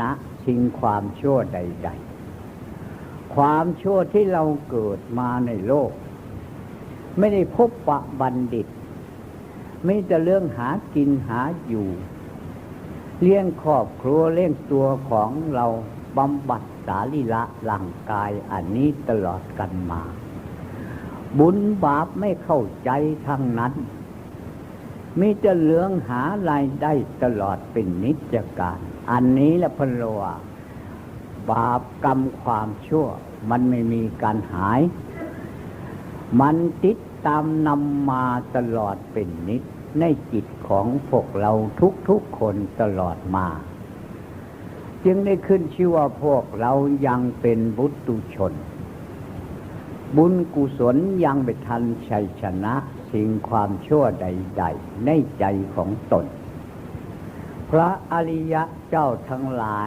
นะทิ้งความชั่วใด ๆ ความชั่วที่เราเกิดมาในโลก ไม่ได้พบปะบัณฑิต ไม่แต่เรื่องหากินหาอยู่ เลี้ยงครอบครัวเลี้ยงตัวของเราบำบัดสารีละร่างกายอันนี้ตลอดกันมา บุญบาปไม่เข้าใจทั้งนั้น มีจะเหลืองหารายได้ตลอดเป็นนิจการ อันนี้แหละพนโลวบาปกรรมความชั่ว มันไม่มีการหาย มันติดตามนำมาตลอดเป็นนิจในจิตของพวกเราทุกๆคนตลอดมา จึงได้ขึ้นชื่อว่าพวกเรายังเป็นบุตุชน บุญกุศลยังไปทันชัยชนะสิ่งความชั่วใด ๆ ในใจของตน พระอริยะเจ้าทั้งหลาย